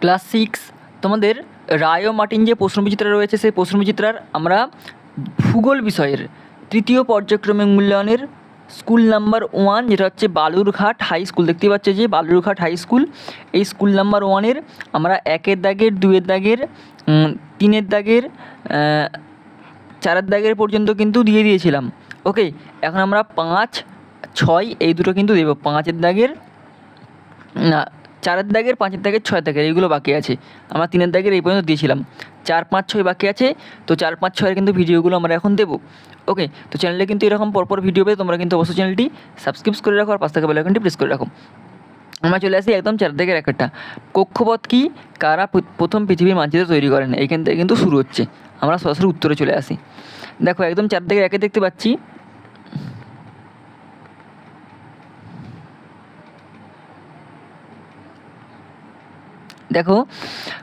Class six, তোমাদের রায় Martin যে প্রশ্নবিচিত্রা রয়েছে, সেই প্রশ্নবিচিত্রার আমরা ভূগোল বিষয়ের তৃতীয় পর্যায়ক্রমিক মূল্যায়নের স্কুল নাম্বার ওয়ান, যেটা হচ্ছে বালুরঘাট হাই স্কুল। দেখতে পাচ্ছে যে বালুরঘাট হাই স্কুল, এই স্কুল নাম্বার ওয়ানের আমরা একের দাগের দুয়ের দাগের তিনের দাগের চারের দাগের পর্যন্ত কিন্তু দিয়ে দিয়েছিলাম। ওকে এখন আমরা পাঁচ, ছয়, এই দুটো কিন্তু দেবো। পাঁচের দাগের চারের দাগের, পাঁচের দাগের ছয় দাগের, এইগুলো বাকি আছে। আমরা তিনের দাগের এই পর্যন্ত দিয়েছিলাম। চার, পাঁচ, ছয় বাকি আছে, তো চার, পাঁচ, ছয়ের কিন্তু ভিডিওগুলো আমরা এখন দেবো। ওকে, তো চ্যানেলে কিন্তু এরকম পরপর ভিডিও পেয়ে তোমরা কিন্তু অবশ্যই চ্যানেলটি সাবস্ক্রাইব করে রাখো আর পাঁচ থেকে বেলাইকনটি প্রেস করে রাখো। আমরা চলে আসি একদম চার দাগের একটা। কক্ষপথ কি? কারা প্রথম পৃথিবীর মানচিত্র তৈরি করেন? এইখান থেকে কিন্তু শুরু হচ্ছে। আমরা সরাসরি উত্তরে চলে আসি। দেখো, একদম চার দাগের একে দেখতে পাচ্ছি। দেখো,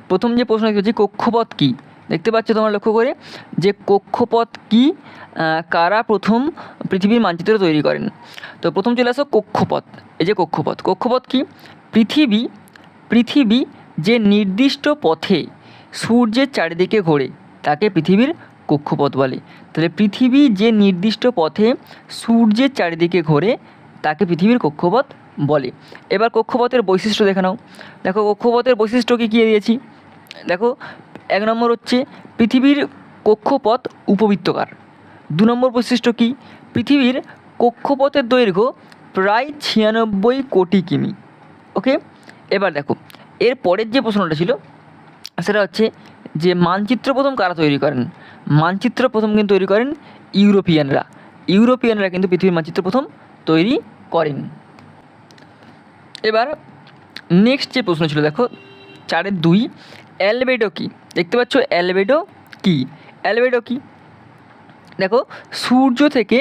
প্রথম যে প্রশ্ন দেখতে কক্ষপথ কী? দেখতে পাচ্ছ তোমরা লক্ষ্য করে, যে কক্ষপথ কী কারা প্রথম পৃথিবীর মানচিত্র তৈরি করেন? তো প্রথম চলে আসো কক্ষপথ, এই যে কক্ষপথ। কক্ষপথ কী? পৃথিবী পৃথিবী যে নির্দিষ্ট পথে সূর্যের চারিদিকে ঘোরে, তাকে পৃথিবীর কক্ষপথ বলে। তাহলে পৃথিবী যে নির্দিষ্ট পথে সূর্যের চারিদিকে ঘোরে, তাকে পৃথিবীর কক্ষপথ বলে। এবার কক্ষপথের বৈশিষ্ট্য দেখে নাও। দেখো, কক্ষপথের বৈশিষ্ট্য কী কী দিয়েছি? দেখো, এক নম্বর হচ্ছে পৃথিবীর কক্ষপথ উপবৃত্তকার। দু নম্বর বৈশিষ্ট্য কী? পৃথিবীর কক্ষপথের দৈর্ঘ্য প্রায় ছিয়ানব্বই কোটি কিমি। ওকে? এবার দেখো, এর পরের যে প্রশ্নটা ছিল, সেটা হচ্ছে যে মানচিত্র প্রথম কারা তৈরি করেন? মানচিত্র প্রথম কিন্তু তৈরি করেন ইউরোপিয়ানরা। ইউরোপিয়ানরা কিন্তু পৃথিবীর মানচিত্র প্রথম তৈরি করেন। এবার নেক্সট যে প্রশ্ন ছিল, দেখো, চারের দুই অ্যালবেডো কি? দেখতে পাচ্ছ অ্যালবেডো কি? অ্যালবেডো কি? দেখো, সূর্য থেকে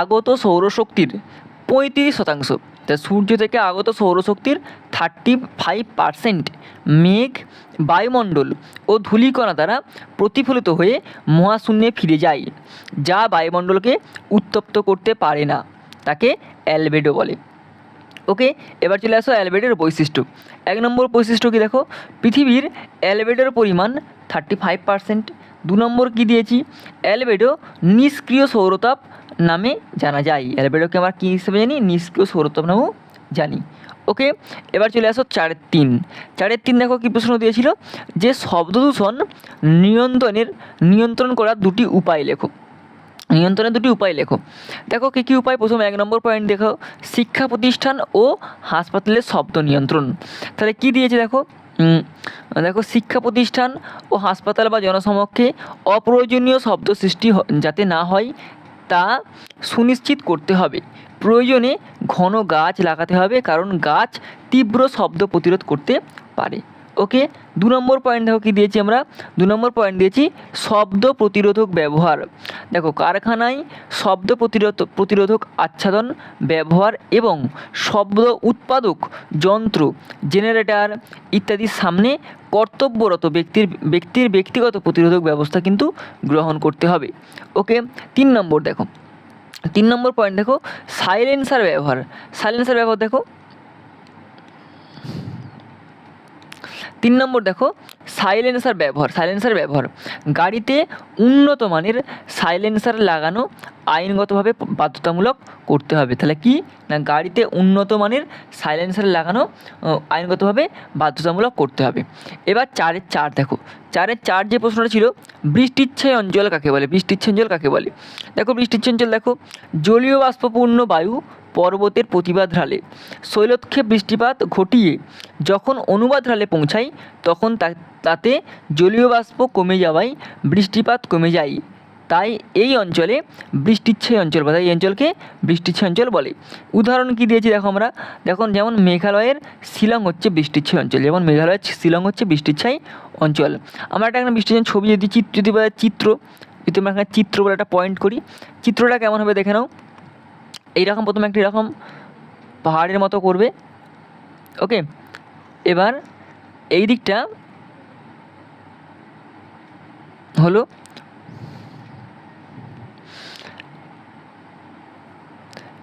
আগত সৌরশক্তির পঁয়ত্রিশ শতাংশ, তা সূর্য থেকে আগত সৌরশক্তির থার্টি ফাইভ পারসেন্ট মেঘ, বায়ুমণ্ডল ও ধূলিকণা দ্বারা প্রতিফলিত হয়ে মহাশূন্যে ফিরে যায়, যা বায়ুমণ্ডলকে উত্তপ্ত করতে পারে না, তাকে অ্যালবেডো বলে। ওকে, এবার চলে আসো অ্যালবেডোর বৈশিষ্ট্য। এক নম্বর বৈশিষ্ট্য কি দেখো? পৃথিবীর অ্যালবেডোর পরিমাণ থার্টি ফাইভ পার্সেন্ট দু নম্বর কী দিয়েছি? অ্যালবেডো নিষ্ক্রিয় সৌরতাপ নামে জানা যায়। অ্যালবেডোকে আমরা কী হিসেবে জানি? নিষ্ক্রিয় সৌরতাপ নামেও জানি। ওকে, এবার চলে আসো চারের তিন। চারের তিন দেখো কী প্রশ্ন দিয়েছিল? যে শব্দ দূষণ নিয়ন্ত্রণের, নিয়ন্ত্রণ করার দুটি উপায় লেখো। নিয়ন্ত্রণের দুটি উপায় লেখো। দেখো কী কী উপায়? প্রথম এক নম্বর পয়েন্ট দেখো। শিক্ষা প্রতিষ্ঠান ও হাসপাতালের শব্দ নিয়ন্ত্রণ। তাহলে কি দিয়েছে দেখো? দেখো শিক্ষা প্রতিষ্ঠান ও হাসপাতাল বা জনসমক্ষে অপ্রয়োজনীয় শব্দ সৃষ্টি যাতে না হয়, তা সুনিশ্চিত করতে হবে। প্রয়োজনে ঘন গাছ লাগাতে হবে, কারণ গাছ তীব্র শব্দ প্রতিরোধ করতে পারে। ওকে, দু নম্বর পয়েন্ট দেখো কী দিয়েছি আমরা? দু নম্বর পয়েন্ট দিয়েছি, শব্দ প্রতিরোধক ব্যবহার। দেখো, কারখানায় শব্দ প্রতিরোধ, প্রতিরোধক আচ্ছাদন, ব্যবহার এবং শব্দ উৎপাদক যন্ত্র জেনারেটর ইত্যাদির সামনে কর্তব্যরত ব্যক্তির ব্যক্তির ব্যক্তিগত প্রতিরোধক ব্যবস্থা কিন্তু গ্রহণ করতে হবে। ওকে, তিন নম্বর দেখো। তিন নম্বর পয়েন্ট দেখো সাইলেন্সার ব্যবহার। সাইলেন্সার ব্যবহার দেখো। তিন নম্বর দেখো সাইলেন্সার ব্যবহার সাইলেন্সার ব্যবহার। গাড়িতে উন্নত মানের সাইলেন্সার লাগানো আইনগতভাবে বাধ্যতামূলক করতে হবে। তাহলে কি? না, গাড়িতে উন্নত মানের সাইলেন্সার লাগানো আইনগতভাবে বাধ্যতামূলক করতে হবে। এবার চারের চার দেখো। চারের চার যে প্রশ্নটা ছিল, বৃষ্টিচ্ছয় অঞ্চল কাকে বলে? বৃষ্টিচ্ছয় অঞ্চল কাকে বলে? দেখো, বৃষ্টিচ্ছয় অঞ্চল দেখো জলীয় বাষ্পপূর্ণ বায়ু পর্বতের প্রতিবাদ ঢালে। শৈলক্ষে বৃষ্টিপাত ঘটিয়ে যখন অনুবাদ ঢালে পৌঁছায় তখন তাতে জলীয় বাষ্প কমে যাওয়ায় বৃষ্টিপাত কমে যায়। তাই এই অঞ্চলে বৃষ্টিচ্ছয় অঞ্চল বলে এই অঞ্চলকে বৃষ্টিচ্ছয় অঞ্চল বলে। উদাহরণ কি দিয়েছি দেখো আমরা? দেখুন, যেমন মেঘালয়ের শিলং হচ্ছে বৃষ্টিচ্ছয় অঞ্চল, যেমন মেঘালয়ের শিলং হচ্ছে বৃষ্টিচ্ছয় অঞ্চল। আমরা একটা এখানে বৃষ্টিচ্ছয় ছবি যদি চিত্র যদি চিত্র, যদি আমরা এখানে চিত্র বলে একটা পয়েন্ট করি, চিত্রটা কেমন হবে দেখে নাও। এইরকম প্রথমে একটা এরকম পাহাড়ের মতো করবে। ওকে, এবার এই দিকটা হলো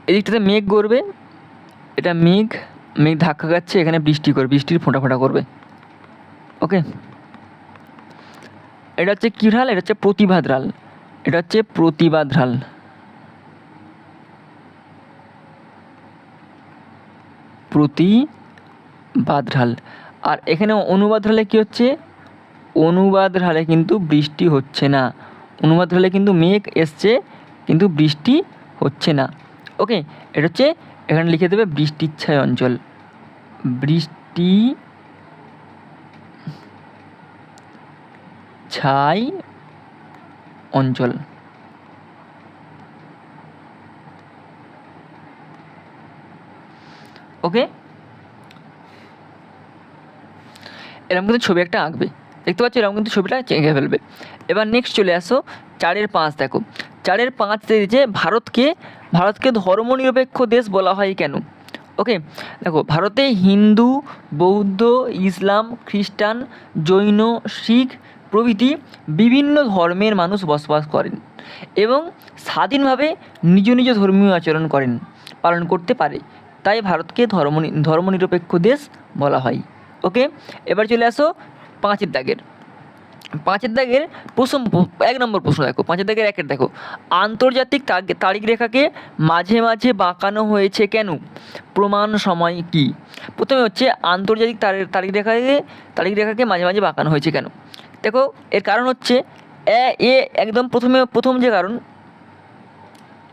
এদিকটাতে মেঘ করবে। এটা মেঘ মেঘ ধাক্কা খাচ্ছে, এখানে বৃষ্টি করবে, বৃষ্টির ফোঁটা ফোঁটা করবে। ওকে, এটা হচ্ছে কী ঢাল? এটা হচ্ছে প্রতিভা ঢাল। এটা হচ্ছে প্রতিভা প্রতিবাদ ঢাল আর এখানে অনুবাদ ঢালে কী হচ্ছে? অনুবাদ ঢালে কিন্তু বৃষ্টি হচ্ছে না। অনুবাদ ঢালে কিন্তু মেঘ এসছে, কিন্তু বৃষ্টি হচ্ছে না। ওকে, এটা হচ্ছে, এখানে লিখে দেবে বৃষ্টির বৃষ্টিচ্ছায় অঞ্চল। বৃষ্টি ছাই অঞ্চল। ওকে? এরকম কিন্তু ছবি একটা আঁকবে। দেখতে পাচ্ছ? এরকম কিন্তু ছবিটা এঁকে ফেলবে। এবার নেক্সট চলে আসো চারের পাঁচ, দেখো। চারের পাঁচ যে ভারতকে ভারতকে ধর্মনিরপেক্ষ দেশ বলা হয় কেন? ওকে? দেখো, ভারতে হিন্দু, বৌদ্ধ, ইসলাম, খ্রিস্টান, জৈন, শিখ প্রভৃতি বিভিন্ন ধর্মের মানুষ বসবাস করেন এবং স্বাধীনভাবে নিজ নিজ ধর্মীয় আচরণ করেন, পালন করতে পারে। তাই ভারতকে ধর্ম ধর্মনিরপেক্ষ দেশ বলা হয়। ওকে? এবার চলে আসো পাঁচের দাগের। পাঁচের দাগের প্রথম এক নম্বর প্রশ্ন দেখো। পাঁচের দাগের একের দেখো। আন্তর্জাতিক তারিখ রেখাকে মাঝে মাঝে বাঁকানো হয়েছে কেন? প্রমাণ সময় কি? প্রথমে হচ্ছে আন্তর্জাতিক তারি- তারিখ রেখাকে তারিখ রেখাকে মাঝে মাঝে বাঁকানো হয়েছে কেন? দেখো, এর কারণ হচ্ছে এ একদম প্রথমে, প্রথম যে কারণ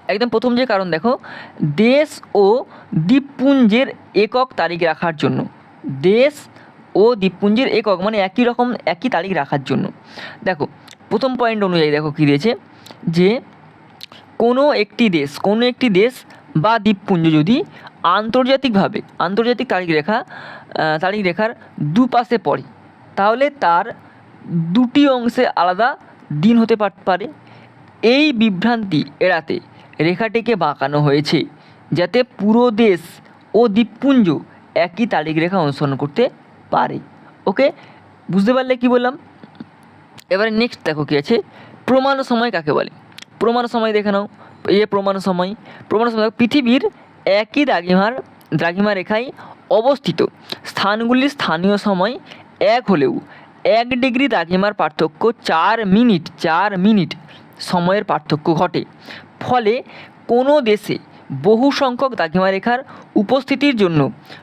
একদম প্রথম যে কারণ দেখো, দেশ ও দ্বীপপুঞ্জের একক তারিখ রাখার জন্য। দেশ ও দ্বীপপুঞ্জের একক মানে একই রকম, একই তারিখ রাখার জন্য। দেখো, প্রথম পয়েন্ট অনুযায়ী দেখো কী দিয়েছে, যে কোনো একটি দেশ, কোনো একটি দেশ বা দ্বীপপুঞ্জ যদি আন্তর্জাতিকভাবে, আন্তর্জাতিক তারিখ রেখা তারিখ রেখার দুপাশে পড়ে, তাহলে তার দুটি অংশে আলাদা দিন হতে পার- এই বিভ্রান্তি এড়াতে রেখাটিকে বাঁকানো হয়েছে, যাতে পুরো দেশ ও দ্বীপপুঞ্জ একই তারিখ রেখা অনুসরণ করতে পারে। ওকে বুঝতে পারলে কি বললাম? এবারে নেক্সট দেখো কী আছে। প্রমাণ সময় কাকে বলে? প্রমাণ সময় দেখে নাও। এই প্রমাণ সময়। প্রমাণ সময় পৃথিবীর একই দ্রাঘিমার, দ্রাঘিমা রেখায় অবস্থিত। স্থানগুলির স্থানীয় সময় এক হলেও এক ডিগ্রি দ্রাঘিমার পার্থক্য চার মিনিট চার মিনিট সময়ের পার্থক্য ঘটে। ফলে কোনো দেশে বহু সংখ্যক দ্রাঘিমা রেখার উপস্থিতির জন্য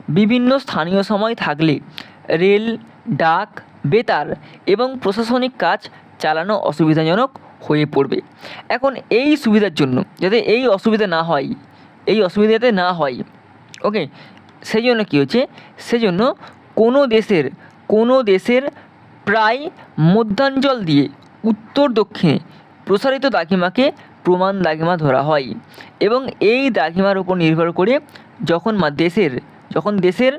বিভিন্ন স্থানীয় সময় থাকলে রেল, ডাক, বেতার এবং প্রশাসনিক কাজ চালানো অসুবিধাজনক হয়ে পড়বে। এখন এই সুবিধার জন্য, যাতে এই অসুবিধা না হয়, এই অসুবিধা যাতে না হয় ওকে সেই জন্য কী হচ্ছে? সেজন্য কোনো দেশের কোনো দেশের প্রায় মধ্যাঞ্চল দিয়ে উত্তর দক্ষিণে প্রসারিত দাগিমাকে প্রমাণ দাগিমা ধরা হয় এবং এই দাগিমার উপর নির্ভর করে যখন মা দেশের, যখন দেশের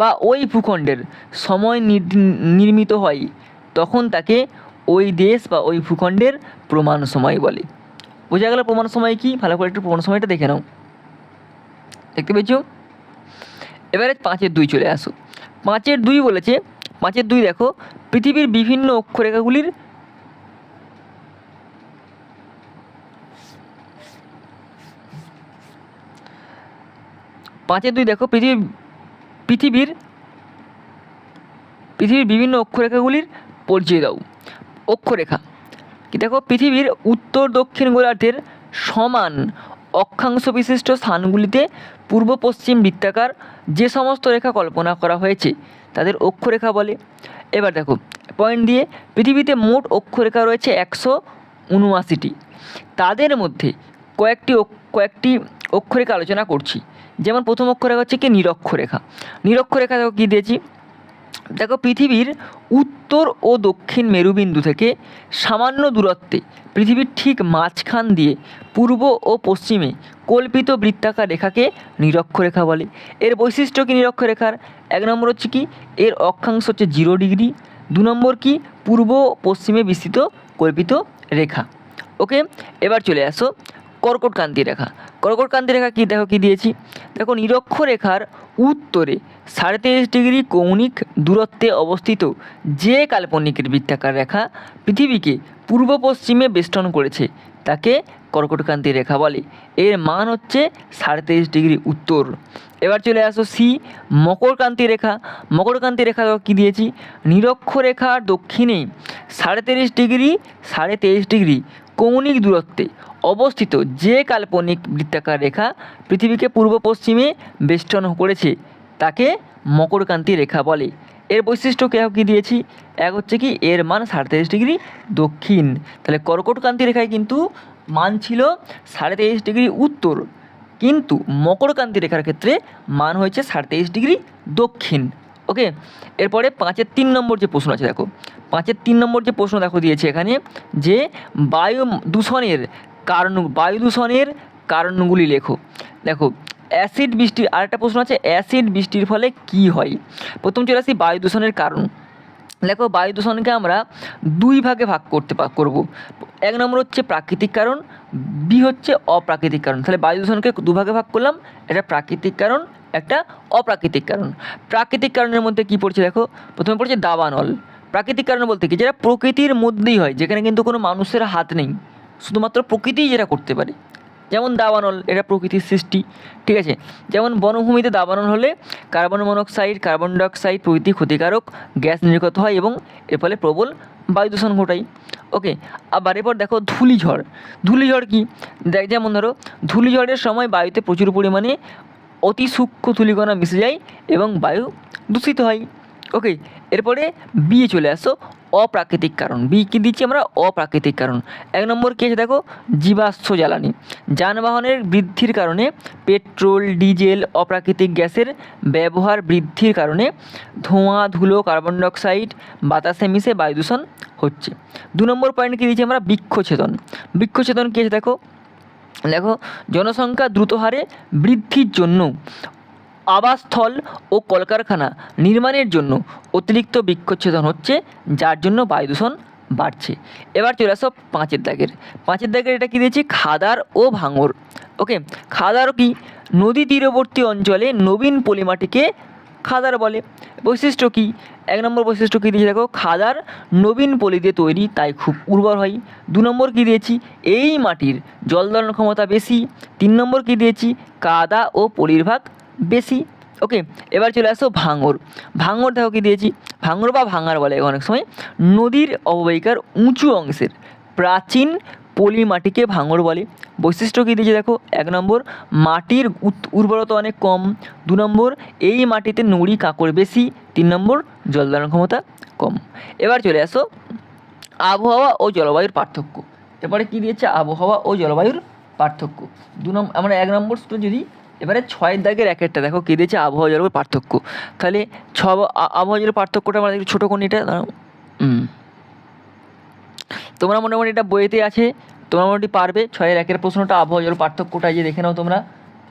বা ওই ভূখণ্ডের সময় নির্মিত হয়, তখন তাকে ওই দেশ বা ওই ভূখণ্ডের প্রমাণ সময় বলে। বোঝা গেল প্রমাণ সময় কি? ভালো করে একটু প্রমাণ সময়টা দেখে নাও। দেখতে পেয়েছ? এবারে পাঁচের দুই চলে আসো। পাঁচের দুই বলেছে, পাঁচের দুই দেখো, পৃথিবীর বিভিন্ন অক্ষরেখাগুলির পাঁচের দুই দেখো, পৃথিবী, পৃথিবীর পৃথিবীর বিভিন্ন অক্ষরেখাগুলির পরিচয় দাও। অক্ষরেখা। কি দেখো, পৃথিবীর উত্তর দক্ষিণ গোলার্ধের সমান অক্ষাংশ বিশিষ্ট স্থানগুলিতে পূর্ব পশ্চিম বৃত্তাকার যে সমস্ত রেখা কল্পনা করা হয়েছে, তাদের অক্ষরেখা বলে। এবার দেখো পয়েন্ট দিয়ে পৃথিবীতে মোট অক্ষরেখা রয়েছে একশো উনআশিটি। তাদের মধ্যে কয়েকটি কয়েকটি অক্ষরেখা আলোচনা করছি। যেমন প্রথম অক্ষরেখা হচ্ছে কি? নিরক্ষরেখা। নিরক্ষরেখা দেখো কী দিয়েছি? দেখো পৃথিবীর উত্তর ও দক্ষিণ মেরুবিন্দু থেকে সামান্য দূরত্বে, পৃথিবীর ঠিক মাঝখান দিয়ে পূর্ব ও পশ্চিমে কল্পিত বৃত্তাকার রেখাকে নিরক্ষরেখা বলে। এর বৈশিষ্ট্য কি নিরক্ষরেখার? এক নম্বর হচ্ছে কি? এর অক্ষাংশ হচ্ছে জিরো ডিগ্রি। দু নম্বর কি? পূর্ব পশ্চিমে বিস্তৃত কল্পিত রেখা। ওকে? এবার চলে আসো। কর্কটকান্তি রেখা। কর্কটকান্তি রেখা কী? দেখো কী দিয়েছি। দেখো নিরক্ষরেখার উত্তরে সাড়ে তেইশ ডিগ্রি কৌণিক দূরত্বে অবস্থিত যে কাল্পনিকের বৃত্তাকার রেখা পৃথিবীকে পূর্ব পশ্চিমে বেষ্টন করেছে, তাকে কর্কটকান্তি রেখা বলে। এর মান হচ্ছে সাড়ে তেইশ ডিগ্রি উত্তর। এবার চলে আসো সি মকরকান্তি রেখা। মকরকান্তি রেখা কী দিয়েছি? নিরক্ষরেখার দক্ষিণে সাড়ে তিরিশ ডিগ্রি, সাড়ে তেইশ ডিগ্রি কৌণিক দূরত্বে অবস্থিত যে কাল্পনিক বৃত্তাকার রেখা পৃথিবীকে পূর্ব পশ্চিমে বেষ্টন করেছে, তাকে মকরকান্তি রেখা বলে। এর বৈশিষ্ট্য কেউ কী দিয়েছি? এক হচ্ছে কি, এর মান সাড়ে ডিগ্রি দক্ষিণ। তাহলে কর্কটকান্তি রেখায় কিন্তু মান ছিল সাড়ে তেইশ ডিগ্রি উত্তর। কিন্তু মকরকান্তি রেখার ক্ষেত্রে মান হয়েছে সাড়ে তেইশ ডিগ্রি দক্ষিণ। ওকে? এরপরে পাঁচের তিন নম্বর যে প্রশ্ন আছে, দেখো। পাঁচের তিন নম্বর যে প্রশ্ন দেখো দিয়েছে এখানে যে বায়ু দূষণের কারণ বায়ু দূষণের কারণগুলি লেখো। দেখো, অ্যাসিড বৃষ্টির আরেকটা প্রশ্ন আছে, অ্যাসিড বৃষ্টির ফলে কি হয়? প্রথম চলে আসি বায়ু দূষণের কারণ। দেখো, বায়ু দূষণকে আমরা দুই ভাগে ভাগ করতে করব। এক নম্বর হচ্ছে প্রাকৃতিক কারণ, বি হচ্ছে অপ্রাকৃতিক কারণ। তাহলে বায়ু দূষণকে দুভাগে ভাগ করলাম, এটা প্রাকৃতিক কারণ, একটা অপ্রাকৃতিক কারণ। প্রাকৃতিক কারণের মধ্যে কী পড়ছে দেখো, প্রথমে পড়ছে দাবানল। প্রাকৃতিক কারণ বলতে কি? যেটা প্রকৃতির মধ্যেই হয়, যেখানে কিন্তু কোনো মানুষের হাত নেই। শুধুমাত্র প্রকৃতিই যেটা করতে পারে। যেমন দাবানল, এটা প্রকৃতির সৃষ্টি, ঠিক আছে? যেমন বনভূমিতে দাবানল হলে কার্বন মনোক্সাইড, কার্বন ডাইঅক্সাইড প্রভৃতি ক্ষতিকারক গ্যাস নির্গত হয় এবং এর ফলে প্রবল বায়ু দূষণ ঘটায়। ওকে আবার এরপর দেখো ধূলিঝড়। ধূলিঝড় কি? দেখ, যেমন ধরো, ধূলিঝড়ের সময় বায়ুতে প্রচুর পরিমাণে অতি সূক্ষ্ম ধূলিকণা মিশে যায় এবং বায়ু দূষিত হয়। ওকে এরপরে বিয়ে চলে আসো অপ্রাকৃতিক কারণ। বি কী দিচ্ছি আমরা? অপ্রাকৃতিক কারণ। এক নম্বর কী আছে দেখো? জীবাশ্ম জ্বালানি। যানবাহনের বৃদ্ধির কারণে পেট্রোল, ডিজেল, অপ্রাকৃতিক গ্যাসের ব্যবহার বৃদ্ধির কারণে ধোঁয়া, ধুলো, কার্বন ডাইঅক্সাইড, বাতাসে মিশে বায়ু দূষণ হচ্ছে। দু নম্বর পয়েন্ট কী দিচ্ছি আমরা? বৃক্ষছেদন। বৃক্ষছেদন কী আছে দেখো? দেখো, জনসংখ্যা দ্রুত হারে বৃদ্ধির জন্য আবাসস্থল ও কলকারখানা নির্মাণের জন্য অতিরিক্ত বৃক্ষচ্ছেদন হচ্ছে, যার জন্য বায়ু দূষণ বাড়ছে। এবার চলে আসো পাঁচের দাগের। পাঁচের দাগের এটা কী দিয়েছি? খাদার ও ভাঙর। ওকে, খাদার কি? নদী তীরবর্তী অঞ্চলে নবীন পলিমাটিকে খাদার বলে। বৈশিষ্ট্য কী? এক নম্বর বৈশিষ্ট্য কী দিয়েছি দেখো? খাদার নবীন পলি দিয়ে তৈরি, তাই খুব উর্বর হয়। দু নম্বর কী দিয়েছি? এই মাটির জল ধারণ ক্ষমতা বেশি। তিন নম্বর কী দিয়েছি? কাদা ও পলির ভাগ বেশি। ওকে, এবার চলে আসো ভাঙর। ভাঙর দেখো কী দিয়েছি? ভাঙর বা ভাঙার বলে অনেক সময়। নদীর অববাহিকার উঁচু অংশের, প্রাচীন পলি মাটিকে ভাঙর বলে। বৈশিষ্ট্য কী দিয়েছে দেখো? এক নম্বর, মাটির উর্বরতা অনেক কম। দু নম্বর, এই মাটিতে নুড়ি, কাঁকড় বেশি। তিন নম্বর, জল ধারণ ক্ষমতা কম। এবার চলে আসো আবহাওয়া ও জলবায়ুর পার্থক্য। এরপরে কী দিয়েছে? আবহাওয়া ও জলবায়ুর পার্থক্য। দু নম্বর আমরা এক নম্বর যদি এবারে ছয়ের দাগের এক একটা দেখো কী দিয়েছে আবহাওয়া জলবায়ুর পার্থক্য। তাহলে ছ আবহাওয়া জলের পার্থক্যটা একটু ছোটো কোন এটা তোমরা মোটামুটি এটা বইতে আছে, তোমরা মোটামুটি পারবে, ছয়ের একের প্রশ্নটা আবহাওয়া জল পার্থক্যটা যে দেখে নাও তোমরা,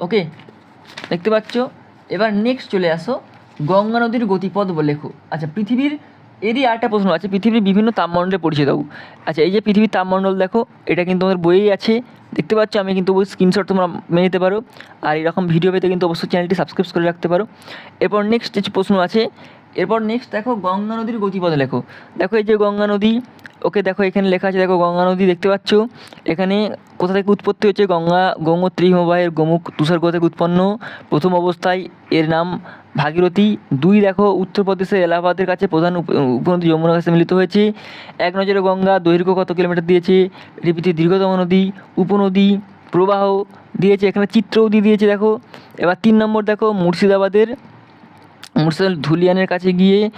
ওকে? দেখতে পাচ্ছ? এবার নেক্সট চলে আসো, গঙ্গা নদীর গতিপথ বলে লেখো। আচ্ছা পৃথিবীর এরই আরেকটা প্রশ্ন আছে, পৃথিবীর বিভিন্ন তাপমণ্ডলে পরিচয় দাও আচ্ছা এই যে পৃথিবীর তাপমণ্ডল দেখো, এটা কিন্তু তোমাদের বইয়েই আছে। দেখতে পাচ্ছ, আমি কিন্তু ওই স্ক্রিনশট তোমরা মেনে নিতে পারো। আর এরকম ভিডিও পেতে কিন্তু অবশ্যই চ্যানেলটি সাবস্ক্রাইব করে রাখতে পারো। এরপর নেক্সট যে প্রশ্ন আছে, এরপর নেক্সট দেখো গঙ্গা নদীর গতিপথ লেখো। দেখো এই যে গঙ্গা নদী, ওকে দেখো এখানে লেখা আছে, দেখো গঙ্গা নদী দেখতে পাচ্ছ। এখানে কোথা থেকে উৎপত্তি হচ্ছে গঙ্গা, গঙ্গোত্রী হিমবাহের গোমুখ তুষারগড় থেকে উৎপন্ন। প্রথম অবস্থায় এর নাম ভাগীরথী দুই দেখো উত্তরপ্রদেশের এলাহাবাদের কাছে প্রধান উপ- উপনদী যমুনা কাছে মিলিত হয়েছে। এক নজরে গঙ্গা, দৈর্ঘ্য কত কিলোমিটার দিয়েছে? এটি দীর্ঘতম নদী, উপনদী, প্রবাহ দিয়েছে, এখানে চিত্রও দিয়ে দিয়েছে, দেখো। এবার তিন নম্বর দেখো, মুর্শিদাবাদের। মুর্শিদাবাদ ধুলিয়ানের কাছে গিয়ে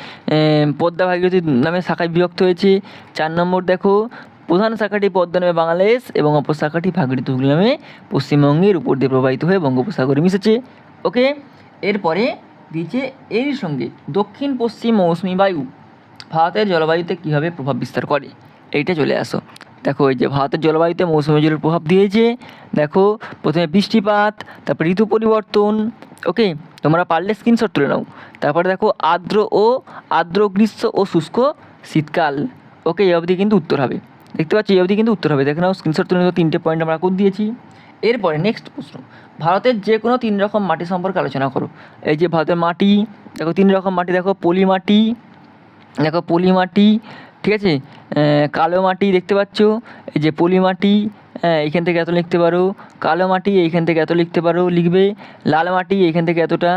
পদ্মা ভাগীরথী নামে শাখায় বিভক্ত হয়েছে। চার নম্বর দেখো, প্রধান শাখাটি পদ্মা নামে বাংলাদেশ এবং অপর শাখাটি ভাগীরথী হুগলি নামে পশ্চিমবঙ্গের উপর দিয়ে প্রবাহিত হয়ে বঙ্গোপসাগরে মিশেছে। ওকে এরপরে দিয়েছে এর সঙ্গে দক্ষিণ, পশ্চিম মৌসুমি বায়ু ভারতের জলবায়ুতে কীভাবে প্রভাব বিস্তার করে? এইটা চলে আসো। দেখো, এই যে ভারতের জলবায়ুতে মৌসুমি জলের প্রভাব দিয়েছে। দেখো, প্রথমে বৃষ্টিপাত, তারপর ঋতু পরিবর্তন, ওকে? তোমরা পারলে স্ক্রিনশট তুলে নাও। তারপরে দেখো, আর্দ্র ও আর্দ্র গ্রীষ্ম ও শুষ্ক শীতকাল। ওকে, এই অবধি কিন্তু উত্তর হবে। দেখতে পাচ্ছি, এই অবধি কিন্তু উত্তর হবে। দেখে নাও স্ক্রিনশট তুলে নিও, তিনটে পয়েন্ট আমরা করে দিয়েছি। এরপরে নেক্সট প্রশ্ন। ভারতের যে কোনো তিন রকম মাটি সম্পর্কে আলোচনা করো। এই যে ভারতের মাটি, দেখো তিন রকম মাটি, দেখো পলি মাটি, দেখো পলি মাটি, ঠিক আছে? কালো মাটি দেখতে পাচ্ছ, এই যে পলি মাটি এইখান থেকে এত লিখতে পারো। কালো মাটি, এইখান থেকে এত লিখতে পারো, লিখবে। লাল মাটি, এইখান থেকে এতটা,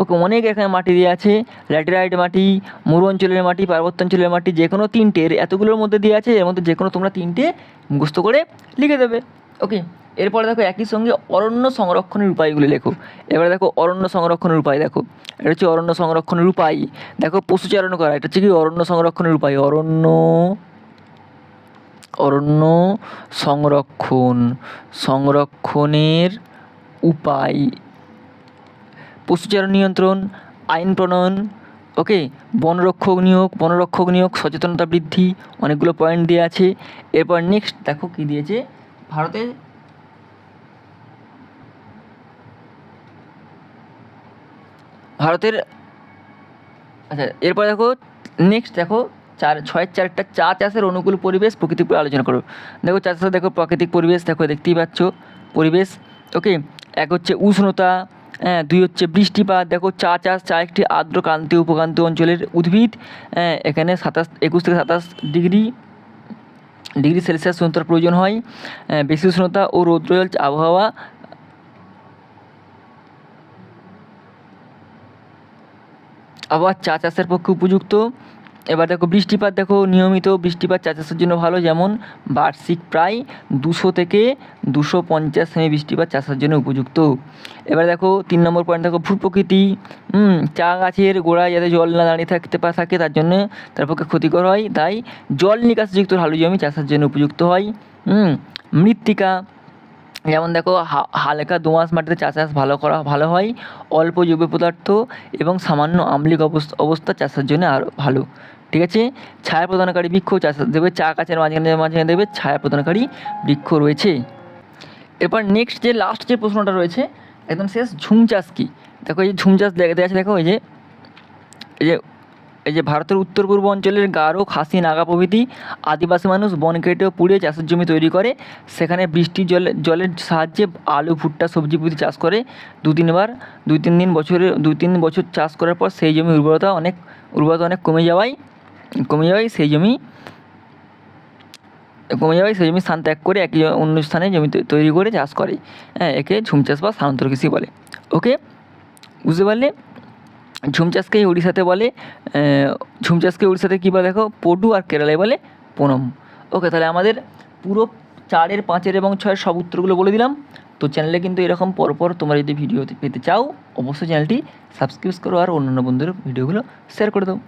ওকে, অনেক এখানে মাটি দেওয়া আছে। ল্যাটেরাইট মাটি, মরু অঞ্চলের মাটি, পার্বত্য অঞ্চলের মাটি যে কোনো তিনটের এতগুলোর মধ্যে দিয়ে আছে, এর মধ্যে যে কোনো তোমরা তিনটে মুখস্থ করে লিখে দেবে। ওকে? এরপরে দেখো একই সঙ্গে অরণ্য সংরক্ষণের উপায়গুলি লেখো। এবারে দেখো অরণ্য সংরক্ষণের উপায় দেখো। এটা হচ্ছে অরণ্য সংরক্ষণের উপায়। দেখো পশুচারণ করা, এটা হচ্ছে কি অরণ্য সংরক্ষণের উপায়? অরণ্য অরণ্য সংরক্ষণ। সংরক্ষণের উপায়। পশুচারণ নিয়ন্ত্রণ, আইন প্রণয়ন, ওকে? বনরক্ষক নিয়োগ বনরক্ষক নিয়োগ, সচেতনতা বৃদ্ধি, অনেকগুলো পয়েন্ট দেওয়া আছে। এরপর নেক্সট দেখো কী দিয়েছে? ভারতে ভারতের আচ্ছা এরপর দেখো নেক্সট দেখো চার ছয়ের চারটা চা চাষের অনুকূল পরিবেশ প্রকৃতির উপর আলোচনা করো। দেখো চা চাষে দেখো প্রাকৃতিক পরিবেশ দেখো দেখতেই পাচ্ছ পরিবেশ। ওকে এক হচ্ছে উষ্ণতা হ্যাঁ দুই হচ্ছে বৃষ্টিপাত। দেখো চা চাষ চা একটি আর্দ্র ক্রান্তীয় উপক্রান্তীয় অঞ্চলের উদ্ভিদ। হ্যাঁ এখানে সাতাশ একুশ থেকে সাতাশ ডিগ্রি ডিগ্রি সেলসিয়াস উষ্ণতার প্রয়োজন হয়। হ্যাঁ, বেশি উষ্ণতা ও রৌদ্রজল আবহাওয়া আবার চা চাষের পক্ষে উপযুক্ত। এবার দেখো বৃষ্টিপাত, দেখো নিয়মিত বৃষ্টিপাত চা চাষের জন্য ভালো। যেমন বার্ষিক প্রায় দুশো থেকে দুশো পঞ্চাশ সেমি বৃষ্টিপাত চাষের জন্য উপযুক্ত। এবার দেখো তিন নম্বর পয়েন্ট দেখো ভূ প্রকৃতি। চা গাছের গোড়ায় যাতে জল না দাঁড়িয়ে থাকতে পা থাকে, তার জন্য তার পক্ষে ক্ষতিকর হয়। তাই জল নিকাশযুক্ত ঢালু জমি চাষের জন্য উপযুক্ত হয়। মৃত্তিকা যেমন দেখো হালকা দোআঁশ মাটিতে চাষাবাস ভালো করা, ভালো হয়। অল্প জৈব পদার্থ এবং সামান্য আম্লিক অবস্থা অবস্থা চাষের জন্য আরও ভালো। ঠিক আছে? ছায়া প্রদানকারী বৃক্ষ চাষ দেবে, চা গাছের মাঝখানে মাঝখানে দেবে, ছায়া প্রদানকারী বৃক্ষ রয়েছে। এরপর নেক্সট যে লাস্ট যে প্রশ্নটা রয়েছে, একদম শেষ, ঝুম চাষ কী? দেখো এই ঝুম চাষ দেখা আছে, দেখো এই যে এই যে এই যে ভারতের উত্তর পূর্ব অঞ্চলের গারো, খাসি, নাগা প্রভৃতি আদিবাসী মানুষ বন কেটে পুড়িয়ে চাষের জমি তৈরি করে। সেখানে বৃষ্টির জল, জলের সাহায্যে আলু, ভুট্টা, সবজি পুঁতি চাষ করে। দু তিনবার দুই তিন দিন বছরে দুই তিন বছর চাষ করার পর সেই জমি উর্বরতা অনেক উর্বরতা অনেক কমে যাওয়ায় কমে যাওয়ায় সেই জমি, কমে যাওয়ায় সেই জমি স্থান ত্যাগ করে একই অন্য স্থানে জমি তৈরি করে চাষ করে। হ্যাঁ একে ঝুম চাষ বা স্থানান্তর কৃষি বলে। ওকে? বুঝতে পারলে? ঝুম চাষকেই উড়িষ্যাতে বলে ঝুম চাষকে উড়িষ্যাতে কী বলে দেখো? পটু আর কেরালায় বলে পোনম। ওকে, তাহলে আমাদের পুরো চারের, পাঁচের এবং ছয়ের সব উত্তরগুলো বলে দিলাম। তো চ্যানেলে কিন্তু এরকম পরপর তোমরা যদি ভিডিও পেতে চাও, অবশ্যই চ্যানেলটি সাবস্ক্রাইব করো আর অন্যান্য বন্ধুদের ভিডিওগুলো শেয়ার করে দাও।